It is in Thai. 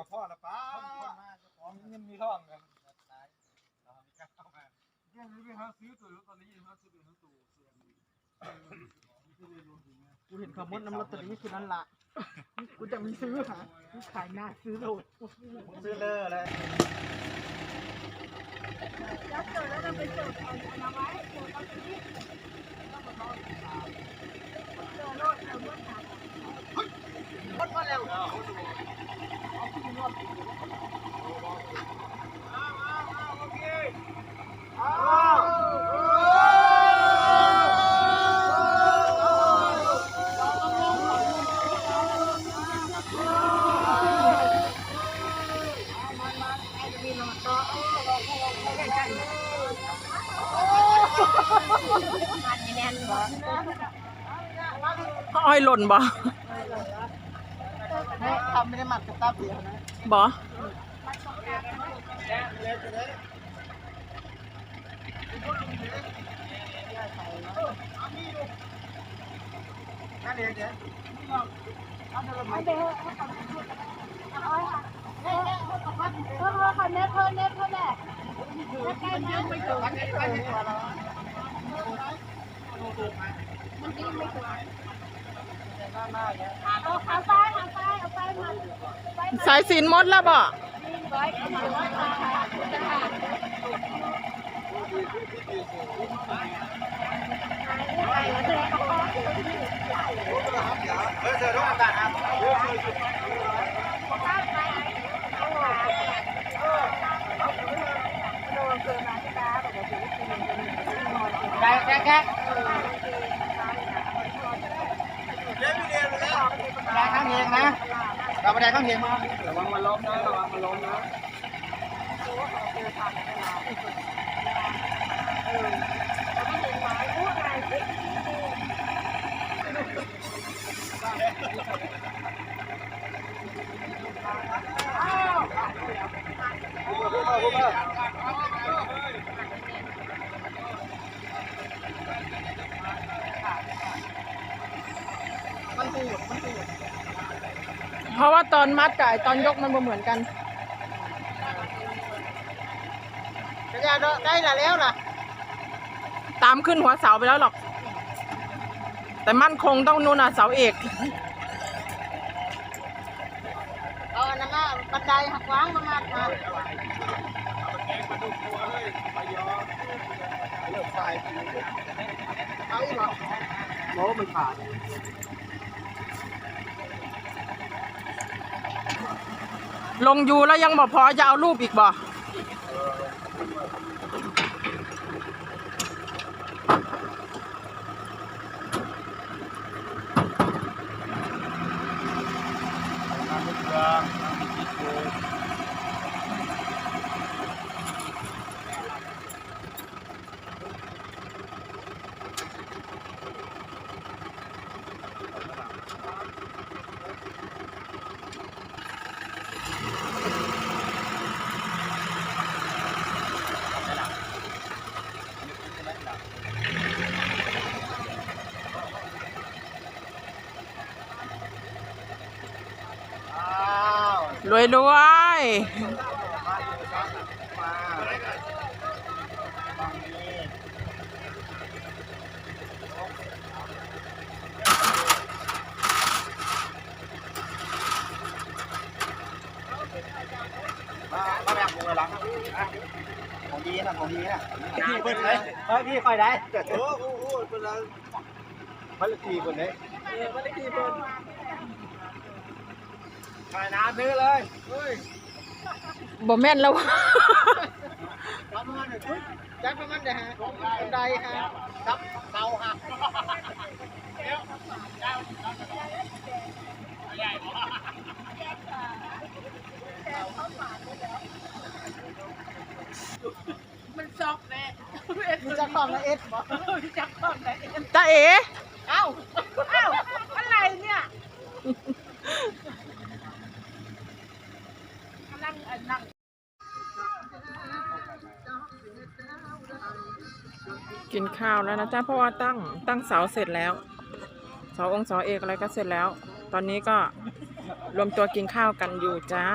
กับพ่อละป้าของเงินมีท่องกันเรื่องนี้ไปหาซื้อตัวตอนนี้หาซื้อตัวตัวเสียงกูเห็นขมดน้ำลอตเตอรี่คือนั่นละกูจะไม่ซื้อหากูขายหน้าซื้อโลดซื้อเลยอะไรแล้วเกิดแล้วเราไปเจอเอาเอาไว้เจอเอาที่เจอโลดเจอโลดหาคนมาแล้ว ออ้อยหล่นบ่ ทำไม่ได้หมักกับตาเปียกนะ บ่ นั่นเองเนี่ย เอาไปเถอะเอาไว้ค่ะเฮ้ยเฮ้ยเฮ้ยเฮ้ยเน็ตเฮ้ยเน็ตเฮ้ยแหละใกล้ๆนะมันดีไม่ถูกเอาขาซ้ายขาซ้าย ย สายสินมดแล้วบ่ไว้เอามาไว้ค่ะไปแล้วจะได้แก๊กแก๊กะข้างเองนะ เราไปแดกข้างเองมาระวังมันล้มนะระวังมันล้มนะ มันปูดมันปูด เพ ราะว่าตอนมัดกับไอ้ตอนยกมันบ่เหมือนกันกระยาเด้อได้ละแล้วล่ะ ตามขึ้นหัวเสาไปแล้วหรอก แต่มั่นคงต้องนู่นน่ะเสาเอก เอาอันนั้นมาบันไดหักวางมามามาเลิกไฟเอาอีกเหรอโม้มันขาด ลงอยู่แล้วยังบอกพอจะเอารูปอีกบ่ น้ำมันเครื่องน้ำมันคิดดู อ้าว รวยรวยของดีนะของดีนะพี่เพิ่นเลยเฮ้ยพี่คอยได้โอ้โหเป็นไรพันทีคนนี้เออไม่ได้กี่เพิ่น ขายน้ำซื้อเลยเฮ้ยบ่แม่นแล้วจับมันหน่อยปุ๊บจับมันเดี๋ยวฮะบันไดฮะจับเสาฮะมันซอกแน่มีจักรของละเอ็ดบ่จับก่อนเลยจ้าเอ๋เอ้าเอ้าอะไรเนี่ยังนั่งกินข้าวแล้วนะจ้าเพราะว่าตั้งตั้งเสาเสร็จแล้วเสาองค์เสาเอกอะไรก็เสร็จแล้ว ตอนนี้ก็รวมตัวกินข้าวกันอยู่จ้า